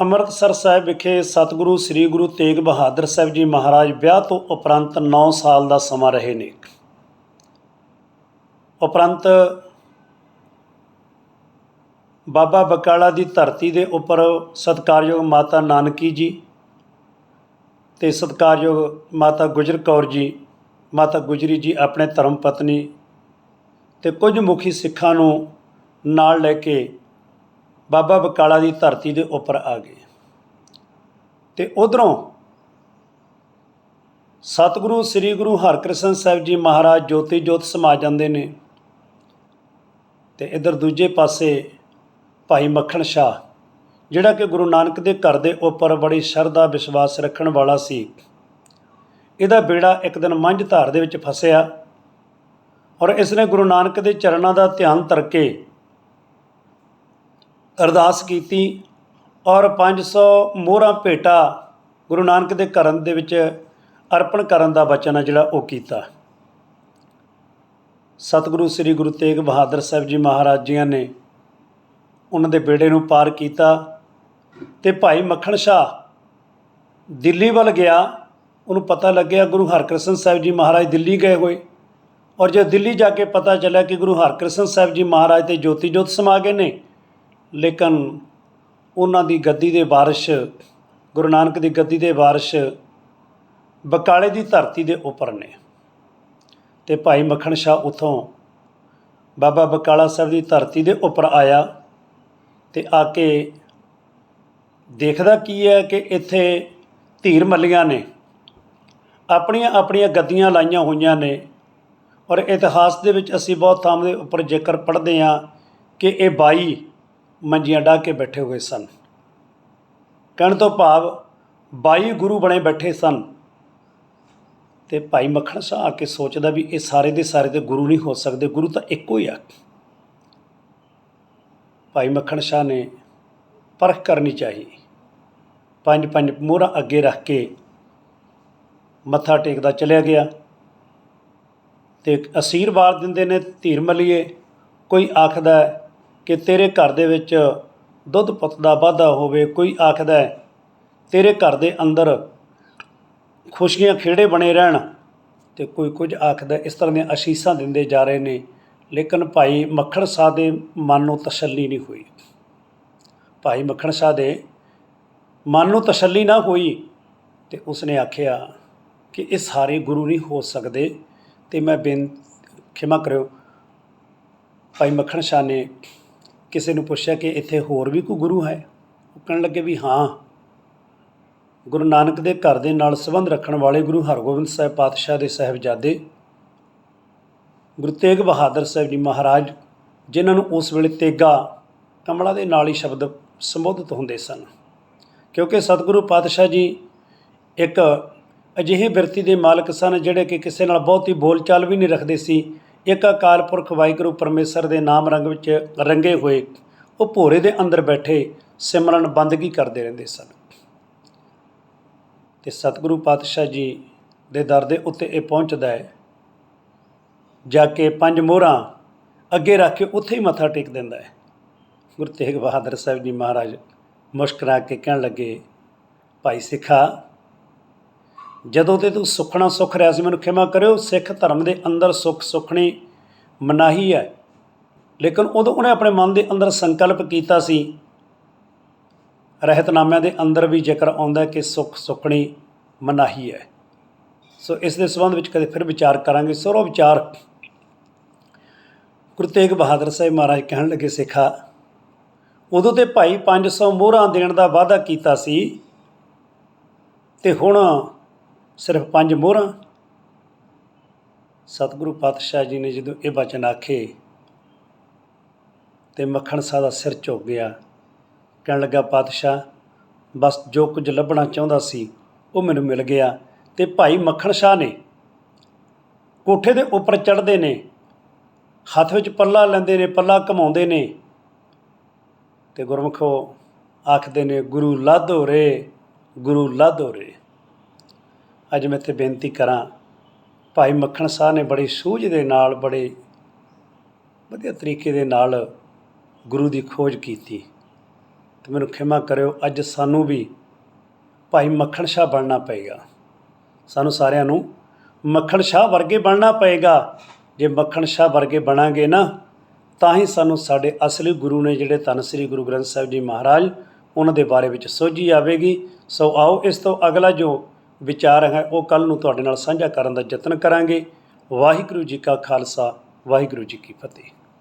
ਅੰਮ੍ਰਿਤਸਰ ਸਾਹਿਬ ਵਿਖੇ ਸਤਿਗੁਰੂ ਸ੍ਰੀ ਗੁਰੂ ਤੇਗ ਬਹਾਦਰ ਸਾਹਿਬ ਜੀ ਮਹਾਰਾਜ ਵਿਆਹ ਤੋਂ ਉਪਰੰਤ 9 ਸਾਲ ਦਾ ਸਮਾਂ ਰਹੇ ਨੇ। ਉਪਰੰਤ ਬਾਬਾ ਬਕਾਲਾ ਦੀ ਧਰਤੀ ਦੇ ਉੱਪਰ ਸਤਿਕਾਰਯੋਗ ਮਾਤਾ ਨਾਨਕੀ ਜੀ ਤੇ ਸਤਿਕਾਰਯੋਗ ਮਾਤਾ ਗੁਜਰ ਕੌਰ ਜੀ, ਮਾਤਾ ਗੁਜਰੀ ਜੀ ਆਪਣੇ ਧਰਮ ਪਤਨੀ ਤੇ ਕੁਝ ਮੁਖੀ ਸਿੱਖਾਂ ਨੂੰ ਨਾਲ ਲੈ ਕੇ ਬਾਬਾ ਬਕਾਲਾ ਦੀ ਧਰਤੀ ਦੇ ਉੱਪਰ ਆ ਗਏ। ਤੇ ਉਧਰੋਂ ਸਤਿਗੁਰੂ, ਸ੍ਰੀ ਗੁਰੂ ਹਰਕ੍ਰਿਸ਼ਨ ਸਾਹਿਬ ਜੀ ਮਹਾਰਾਜ ਜੋਤੀ ਜੋਤ ਸਮਾ ਜਾਂਦੇ ਨੇ ਤੇ ਇਧਰ ਦੂਜੇ ਪਾਸੇ ਭਾਈ ਮੱਖਣ ਸ਼ਾਹ, ਜਿਹੜਾ ਕਿ ਗੁਰੂ ਨਾਨਕ ਦੇ ਘਰ ਦੇ ਉੱਪਰ ਬੜੀ ਸ਼ਰਧਾ, ਵਿਸ਼ਵਾਸ ਰੱਖਣ ਵਾਲਾ ਸੀ। ਇਹਦਾ ਬੇੜਾ ਇੱਕ ਦਿਨ ਮੰਝ ਧਾਰ ਦੇ ਵਿੱਚ ਫਸਿਆ ਔਰ ਇਸ ਨੇ ਗੁਰੂ ਨਾਨਕ ਦੇ ਚਰਨਾਂ ਦਾ ਧਿਆਨ ਧਰ ਕੇ ਅਰਦਾਸ ਕੀਤੀ ਔਰ 500 ਮੋਹਰਾਂ ਭੇਟਾ ਗੁਰੂ ਨਾਨਕ ਦੇ ਕਰਨ ਦੇ ਵਿੱਚ ਅਰਪਣ ਕਰਨ ਦਾ ਬਚਨ ਆ ਜਿਹੜਾ ਉਹ ਕੀਤਾ। ਸਤਿਗੁਰੂ ਸ੍ਰੀ ਗੁਰੂ ਤੇਗ ਬਹਾਦਰ ਸਾਹਿਬ ਜੀ ਮਹਾਰਾਜ ਜੀਆਂ ਨੇ ਉਹਨਾਂ ਦੇ ਬੇੜੇ ਨੂੰ ਪਾਰ ਕੀਤਾ ਤੇ ਭਾਈ ਮੱਖਣ ਸ਼ਾਹ ਦਿੱਲੀ ਵੱਲ ਗਿਆ। ਉਹਨੂੰ ਪਤਾ ਲੱਗਿਆ ਗੁਰੂ ਹਰਕ੍ਰਿਸ਼ਨ ਸਾਹਿਬ ਜੀ ਮਹਾਰਾਜ ਦਿੱਲੀ ਗਏ ਹੋਏ ਔਰ ਜਦ ਦਿੱਲੀ ਜਾ ਕੇ ਪਤਾ ਚੱਲਿਆ ਕਿ ਗੁਰੂ ਹਰਕ੍ਰਿਸ਼ਨ ਸਾਹਿਬ ਜੀ ਮਹਾਰਾਜ ਤੇ ਜੋਤੀ ਜੋਤ ਸਮਾ ਗਏ ਨੇ ਲੇਕਿਨ ਉਹਨਾਂ ਦੀ ਗੱਦੀ ਦੇ ਵਾਰਿਸ਼ ਗੁਰੂ ਨਾਨਕ ਦੀ ਗੱਦੀ ਦੇ ਵਾਰਿਸ਼ ਬਕਾਲੇ ਦੀ ਧਰਤੀ ਦੇ ਉੱਪਰ ਨੇ। ਤੇ ਭਾਈ ਮੱਖਣ ਸ਼ਾਹ ਉਥੋਂ ਬਾਬਾ ਬਕਾਲਾ ਸਾਹਿਬ ਦੀ ਧਰਤੀ ਦੇ ਉੱਪਰ ਆਇਆ ਤੇ ਆ ਕੇ ਦੇਖਦਾ ਕੀ ਹੈ ਕਿ ਇੱਥੇ ਧੀਰ ਮੱਲੀਆਂ ਨੇ। ਆਪਣੀਆਂ ਆਪਣੀਆਂ ਗੱਦੀਆਂ ਲਾਈਆਂ ਹੋਈਆਂ ਨੇ ਔਰ ਇਤਿਹਾਸ ਦੇ ਵਿੱਚ ਅਸੀਂ ਬਹੁਤ ਥਾਂ ਦੇ ਉੱਪਰ ਜ਼ਿਕਰ ਪੜ੍ਹਦੇ ਹਾਂ ਕਿ ਇਹ ਬਾਈ ਮੰਜੀਆਂ ਡਾਹ ਕੇ ਬੈਠੇ ਹੋਏ ਸਨ। ਕਹਿਣ ਤੋਂ ਭਾਵ 22 ਗੁਰੂ ਬਣੇ ਬੈਠੇ ਸਨ। ਤੇ ਭਾਈ ਮੱਖਣ ਸ਼ਾਹ ਆ ਕੇ ਸੋਚਦਾ ਵੀ ਇਹ ਸਾਰੇ ਦੇ ਸਾਰੇ ਤੇ ਗੁਰੂ ਨਹੀਂ ਹੋ ਸਕਦੇ, ਗੁਰੂ ਤਾਂ ਇੱਕੋ ਹੀ ਆ। ਭਾਈ ਮੱਖਣ ਸ਼ਾਹ ਨੇ ਪਰਖ ਕਰਨੀ ਚਾਹੀ। ਪੰਜ ਪੰਜ ਮੋਹਰਾਂ ਅੱਗੇ ਰੱਖ ਕੇ ਮੱਥਾ ਟੇਕਦਾ ਚਲਿਆ ਗਿਆ। ਤੇ ਅਸੀਰਵਾਦ ਦਿੰਦੇ ਨੇ ਧੀਰ ਮਲੀਏ ਕੋਈ ਆਖਦਾ ਕਿ ਤੇਰੇ ਘਰ ਦੇ ਵਿੱਚ ਦੁੱਧ ਪੁੱਤ ਦਾ ਵਾਧਾ ਹੋਵੇ, ਕੋਈ ਆਖਦਾ ਹੈ, ਤੇਰੇ ਘਰ ਦੇ ਅੰਦਰ ਖੁਸ਼ੀਆਂ ਖੇੜੇ ਬਣੇ ਰਹਿਣ ਤੇ ਕੋਈ ਕੁਝ ਆਖਦਾ, ਇਸ ਤਰ੍ਹਾਂ ਦੀਆਂ ਅਸ਼ੀਸਾਂ ਦਿੰਦੇ ਜਾ ਰਹੇ ਨੇ। ਲੇਕਿਨ ਭਾਈ ਮੱਖਣ ਸ਼ਾਹ ਦੇ ਮਨ ਨੂੰ ਤਸੱਲੀ ਨਹੀਂ ਹੋਈ। ਭਾਈ ਮੱਖਣ ਸ਼ਾਹ ਦੇ ਮਨ ਨੂੰ ਤਸੱਲੀ ਨਾ ਹੋਈ ਤੇ ਉਸਨੇ ਆਖਿਆ ਕਿ ਇਹ ਸਾਰੇ ਗੁਰੂ ਨਹੀਂ ਹੋ ਸਕਦੇ ਤੇ ਮੈਂ ਬੇਨ, ਖਿਮਾ ਕਰਿਓ। ਭਾਈ ਮੱਖਣ ਸ਼ਾਹ ਨੇ ਕਿਸੇ ਨੂੰ ਪੁੱਛਿਆ ਕਿ ਇੱਥੇ ਹੋਰ ਵੀ ਕੋਈ ਗੁਰੂ ਹੈ? ਉਹ ਕਹਿਣ ਲੱਗੇ ਵੀ ਹਾਂ। ਗੁਰੂ ਨਾਨਕ ਦੇ ਘਰ ਦੇ ਨਾਲ ਸੰਬੰਧ ਰੱਖਣ ਵਾਲੇ ਗੁਰੂ ਹਰਗੋਬਿੰਦ ਸਾਹਿਬ ਪਾਤਸ਼ਾਹ ਦੇ ਸਾਹਿਬਜ਼ਾਦੇ ਗੁਰੂ ਤੇਗ ਬਹਾਦਰ ਸਾਹਿਬ ਜੀ ਮਹਾਰਾਜ, ਜਿਨ੍ਹਾਂ ਨੂੰ ਉਸ ਵੇਲੇ ਤੇਗਾ ਕਮਲਾ ਦੇ ਨਾਲ ਹੀ ਸ਼ਬਦ ਸੰਬੋਧਿਤ ਹੁੰਦੇ ਸਨ। ਕਿਉਂਕਿ ਸਤਿਗੁਰੂ ਪਾਤਸ਼ਾਹ ਜੀ ਇੱਕ ਅਜਿਹੇ ਬਿਰਤੀ ਦੇ ਮਾਲਕ ਸਨ ਜਿਹੜੇ ਕਿ ਕਿਸੇ ਨਾਲ ਬਹੁਤੀ ਬੋਲਚਾਲ ਵੀ ਨਹੀਂ ਰੱਖਦੇ ਸੀ। ਇੱਕ ਅਕਾਲ ਪੁਰਖ ਵਾਹਿਗੁਰੂ ਪਰਮੇਸ਼ਰ ਦੇ ਨਾਮ ਰੰਗ ਵਿੱਚ ਰੰਗੇ ਹੋਏ, ਉਹ ਭੋਰੇ ਦੇ ਅੰਦਰ ਬੈਠੇ ਸਿਮਰਨ ਬੰਦਗੀ ਕਰਦੇ ਰਹਿੰਦੇ ਸਨ। ਤੇ ਸਤਿਗੁਰੂ ਪਾਤਸ਼ਾਹ ਜੀ ਦੇ ਦਰ ਦੇ ਉੱਤੇ ਇਹ ਪਹੁੰਚਦਾ ਹੈ। ਜਾ ਕੇ ਪੰਜ ਮੋਹਰਾਂ ਅੱਗੇ ਰੱਖ ਕੇ ਉੱਥੇ ਹੀ ਮੱਥਾ ਟੇਕ ਦਿੰਦਾ ਹੈ। ਗੁਰੂ ਤੇਗ ਬਹਾਦਰ ਸਾਹਿਬ ਜੀ ਮਹਾਰਾਜ ਮੁਸਕਰਾ ਕੇ ਕਹਿਣ ਲੱਗੇ, ਭਾਈ ਸਿੱਖਾ ਜਦੋਂ ਤੇ ਤੂੰ ਸੁਖਣਾ ਸੁਖ ਰਿਹਾ ਸੀ, ਮੈਨੂੰ ਖਿਮਾ ਕਰਿਓ। ਸਿੱਖ ਧਰਮ ਦੇ ਅੰਦਰ ਸੁਖ ਸੁਖਣੀ ਮਨਾਹੀ ਹੈ। ਲੇਕਿਨ ਉਦੋਂ ਉਹਨੇ ਆਪਣੇ ਮਨ ਦੇ ਅੰਦਰ ਸੰਕਲਪ ਕੀਤਾ ਸੀ। ਰਹਿਤਨਾਮਿਆਂ ਦੇ ਅੰਦਰ ਵੀ ਜ਼ਿਕਰ ਆਉਂਦਾ ਕਿ ਸੁਖ ਸੁਖਣੀ ਮਨਾਹੀ ਹੈ। ਸੋ ਇਸ ਦੇ ਸੰਬੰਧ ਵਿੱਚ ਕਦੇ ਫਿਰ ਵਿਚਾਰ ਕਰਾਂਗੇ। ਸਰੋ ਵਿਚਾਰ। ਗੁਰੂ ਤੇਗ ਬਹਾਦਰ ਸਾਹਿਬ ਮਹਾਰਾਜ ਕਹਿਣ ਲੱਗੇ, ਸਿੱਖਾ, ਉਦੋਂ ਤੇ ਭਾਈ 500 ਮੋਹਰਾਂ ਦੇਣ ਦਾ ਵਾਅਦਾ ਕੀਤਾ ਸੀ। ਤੇ ਹੁਣ ਸਿਰਫ ਪੰਜ ਮੋਹਰਾਂ। ਸਤਿਗੁਰੂ ਪਾਤਸ਼ਾਹ ਜੀ ਨੇ ਜਦੋਂ ਇਹ ਬਚਨ ਆਖੇ ਤੇ ਮੱਖਣ ਸਾਹ ਦਾ ਸਿਰ ਝੁਕ ਗਿਆ, ਕਹਿਣ ਲੱਗਾ, ਪਾਤਸ਼ਾਹ, ਬਸ ਜੋ ਕੁਝ ਲੱਭਣਾ ਚਾਹੁੰਦਾ ਸੀ, ਉਹ ਮੈਨੂੰ ਮਿਲ ਗਿਆ ਤੇ ਭਾਈ ਮੱਖਣ ਸ਼ਾਹ ਨੇ ਕੋਠੇ ਦੇ ਉੱਪਰ ਚੜ੍ਹਦੇ ਨੇ, ਹੱਥ ਵਿੱਚ ਪੱਲਾ ਲੈਂਦੇ ਨੇ, ਪੱਲਾ ਘਮਾਉਂਦੇ ਨੇ ਤੇ ਗੁਰਮੁਖੋ ਆਖਦੇ ਨੇ, ਗੁਰੂ ਲਾਧੋ ਰੇ ਗੁਰੂ ਲਾਧੋ ਰੇ ਅੱਜ ਮੈਂ ਇੱਥੇ ਬੇਨਤੀ ਕਰਾਂ, ਭਾਈ ਮੱਖਣ ਸ਼ਾਹ ਨੇ ਬੜੀ ਸੂਝ ਦੇ ਨਾਲ, ਬੜੇ ਵਧੀਆ ਤਰੀਕੇ ਦੇ ਨਾਲ ਗੁਰੂ ਦੀ ਖੋਜ ਕੀਤੀ। ਤੇ ਮੈਨੂੰ ਖਿਮਾ ਕਰਿਓ, ਅੱਜ ਸਾਨੂੰ ਵੀ ਭਾਈ ਮੱਖਣ ਸ਼ਾਹ ਬਣਨਾ ਪਏਗਾ। ਸਾਨੂੰ ਸਾਰਿਆਂ ਨੂੰ ਮੱਖਣ ਸ਼ਾਹ ਵਰਗੇ ਬਣਨਾ ਪਏਗਾ। ਜੇ ਮੱਖਣ ਸ਼ਾਹ ਵਰਗੇ ਬਣਾਂਗੇ ਨਾ, ਤਾਂ ਹੀ ਸਾਨੂੰ ਸਾਡੇ ਅਸਲੀ ਗੁਰੂ ਨੇ ਜਿਹੜੇ ਧੰਨ ਸ੍ਰੀ ਗੁਰੂ ਗ੍ਰੰਥ ਸਾਹਿਬ ਜੀ ਮਹਾਰਾਜ, ਉਹਨਾਂ ਦੇ ਬਾਰੇ ਵਿੱਚ ਸੋਝੀ ਆਵੇਗੀ। ਸੋ ਆਓ ਇਸ ਤੋਂ ਅਗਲਾ ਜੋ ਵਿਚਾਰ ਹੈ, ਉਹ ਕੱਲ ਨੂੰ ਤੁਹਾਡੇ ਨਾਲ ਸਾਂਝਾ ਕਰਨ ਦਾ ਯਤਨ ਕਰਾਂਗੇ। ਵਾਹਿਗੁਰੂ ਜੀ ਕਾ ਖਾਲਸਾ, ਵਾਹਿਗੁਰੂ ਜੀ ਕੀ ਫਤਿਹ।